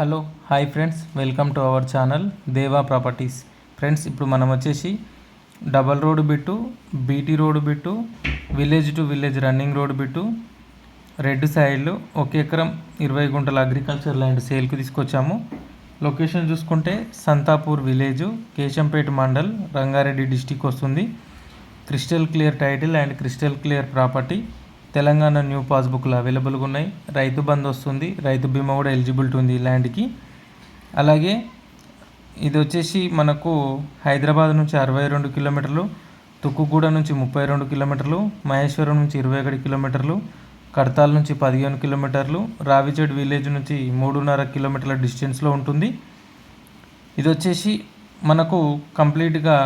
Hello hi friends. Welcome to our channel Deva properties. Friends ఇప్పుడు మనం వచ్చేసి double road bit BT road bit village to village running road bit road సైడ్లు ఒక ఎకరం ఇరవై గుంటల అగ్రికల్చర్ ల్యాండ్ సేల్కి తీసుకొచ్చాము. లొకేషన్ చూసుకుంటే సంతాపూర్ విలేజ్ కేశంపేట మండల్ రంగారెడ్డి డిస్టిక్ వస్తుంది. Crystal clear title and crystal clear property. Telangana new పాస్బుక్లు అవైలబుల్గా ఉన్నాయి. రైతు బంద్ వస్తుంది. రైతు బీమా కూడా ఎలిజిబిలిటీ ఉంది ల్యాండ్కి. అలాగే ఇది వచ్చేసి మనకు హైదరాబాద్ నుంచి అరవై రెండు కిలోమీటర్లు తుక్కుగూడ నుంచి ముప్పై రెండు కిలోమీటర్లు మహేశ్వరం నుంచి ఇరవై ఒకటి కిలోమీటర్లు కడతాల్ నుంచి పదిహేను కిలోమీటర్లు రావిచెడ్ విలేజ్ నుంచి మూడున్నర కిలోమీటర్ల డిస్టెన్స్లో ఉంటుంది. ఇది వచ్చేసి మనకు కంప్లీట్గా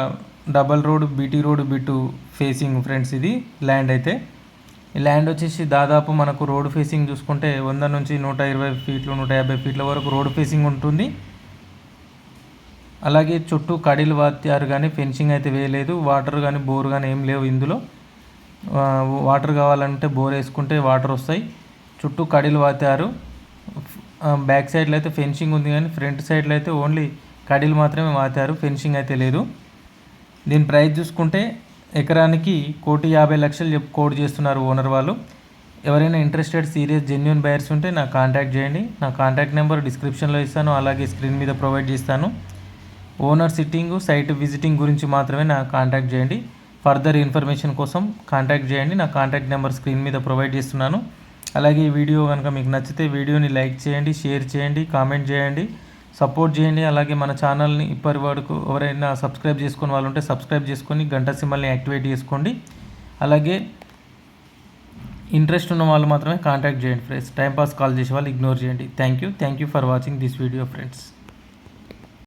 double road BT road bit facing friends ఇది ల్యాండ్ అయితే. ఈ ల్యాండ్ వచ్చేసి దాదాపు మనకు రోడ్ ఫేసింగ్ చూసుకుంటే వంద నుంచి నూట ఇరవై ఫీట్లు నూట యాభై ఫీట్ల వరకు రోడ్ ఫేసింగ్ ఉంటుంది. అలాగే చుట్టూ కడీలు వాత్యారు కానీ ఫెన్సింగ్ అయితే వేయలేదు. వాటర్ కానీ బోర్ కానీ ఏం లేవు ఇందులో. వాటర్ కావాలంటే బోర్ వేసుకుంటే వాటర్ వస్తాయి. చుట్టూ కడీలు వాతారు బ్యాక్ సైడ్లో అయితే ఫెన్సింగ్ ఉంది కానీ ఫ్రంట్ సైడ్లో అయితే ఓన్లీ కడీలు మాత్రమే వాతారు ఫెన్సింగ్ అయితే లేదు. దీని ప్రైస్ చూసుకుంటే ఎకరానికి కోటి యాభై లక్షలు చెప్పు కోడ్ చేస్తున్నారు ఓనర్ వాళ్ళు. ఎవరైనా ఇంట్రెస్టెడ్ సీరియస్ జెన్యున్ బయర్స్ ఉంటే నాకు కాంటాక్ట్ చేయండి. నా కాంటాక్ట్ నెంబర్ డిస్క్రిప్షన్లో ఇస్తాను అలాగే స్క్రీన్ మీద ప్రొవైడ్ చేస్తాను. ఓనర్ సిట్టింగ్ సైట్ విజిటింగ్ గురించి మాత్రమే నాకు కాంటాక్ట్ చేయండి. ఫర్దర్ ఇన్ఫర్మేషన్ కోసం కాంటాక్ట్ చేయండి. నా కాంటాక్ట్ నెంబర్ స్క్రీన్ మీద ప్రొవైడ్ చేస్తున్నాను. అలాగే ఈ వీడియో కనుక మీకు నచ్చితే వీడియోని లైక్ చేయండి షేర్ చేయండి కామెంట్ చేయండి. సపోర్ట్ చేయండి. అలాగే మన ఛానల్ని ఇప్పటి వరకు ఎవరైనా సబ్స్క్రైబ్ చేసుకుని వాళ్ళు ఉంటే సబ్స్క్రైబ్ చేసుకొని గంట సింబల్ని యాక్టివేట్ చేసుకోండి. అలాగే ఇంట్రెస్ట్ ఉన్న వాళ్ళు మాత్రమే కాంటాక్ట్ చేయండి ఫ్రెండ్స్. టైంపాస్ కాల్ చేసే వాళ్ళు ఇగ్నోర్ చేయండి. Thank you. Thank you for watching this video friends.